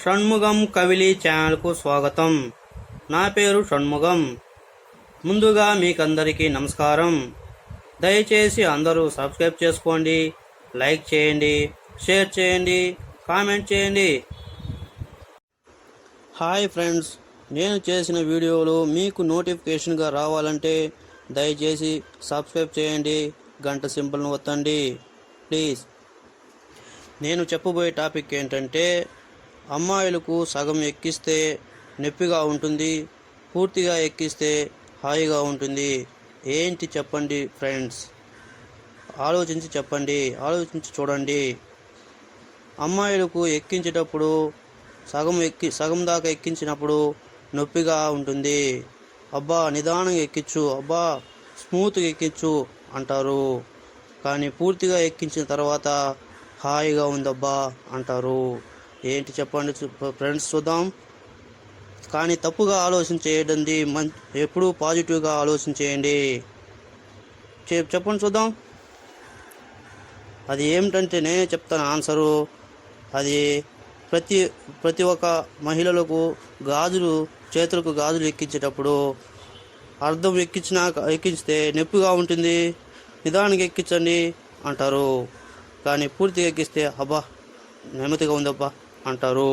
షణ్ముగం కవిలి ఛానల్కు స్వాగతం. నా పేరు షణ్ముగం ముందుగా మీకందరికీ నమస్కారం. దయచేసి అందరూ సబ్స్క్రైబ్ చేసుకోండి లైక్ చేయండి షేర్ చేయండి కామెంట్ చేయండి. హాయ్ ఫ్రెండ్స్ నేను చేసిన వీడియోలు మీకు నోటిఫికేషన్గా రావాలంటే దయచేసి సబ్స్క్రైబ్ చేయండి గంట సింబల్ను వత్తండి ప్లీజ్. నేను చెప్పబోయే టాపిక్ ఏంటంటే అమ్మాయిలకు సగం ఎక్కిస్తే నొప్పిగా ఉంటుంది పూర్తిగా ఎక్కిస్తే హాయిగా ఉంటుంది. ఏంటి చెప్పండి ఫ్రెండ్స్? ఆలోచించి చెప్పండి ఆలోచించి చూడండి. అమ్మాయిలకు ఎక్కించేటప్పుడు సగం ఎక్కి సగం దాకా ఎక్కించినప్పుడు నొప్పిగా ఉంటుంది. అబ్బా నిదానంగా ఎక్కించు అబ్బా స్మూత్గా ఎక్కించు అంటారు. కానీ పూర్తిగా ఎక్కించిన తర్వాత హాయిగా ఉందబ్బా అంటారు. ఏంటి చెప్పండి ఫ్రెండ్స్ చూద్దాం. కానీ తప్పుగా ఆలోచన చేయడండి మం ఎప్పుడూ పాజిటివ్గా ఆలోచన చేయండి చెప్పండి చూద్దాం. అది ఏమిటంటే నేనే చెప్తాను ఆన్సరు. అది ప్రతి ప్రతి ఒక్క మహిళలకు గాజులు చేతులకు గాజులు ఎక్కించేటప్పుడు అర్థం ఎక్కించినాక ఎక్కించితే నొప్పిగా ఉంటుంది. నిదానికి ఎక్కించండి అంటారు. కానీ పూర్తిగా ఎక్కిస్తే అబ్బా నెమ్మదిగా ఉందబ్బా. అంటారు.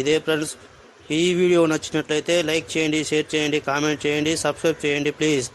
ఇదే ఫ్రెండ్స్ ఈ వీడియో నచ్చినట్లయితే లైక్ చేయండి షేర్ చేయండి కామెంట్ చేయండి సబ్స్క్రైబ్ చేయండి ప్లీజ్.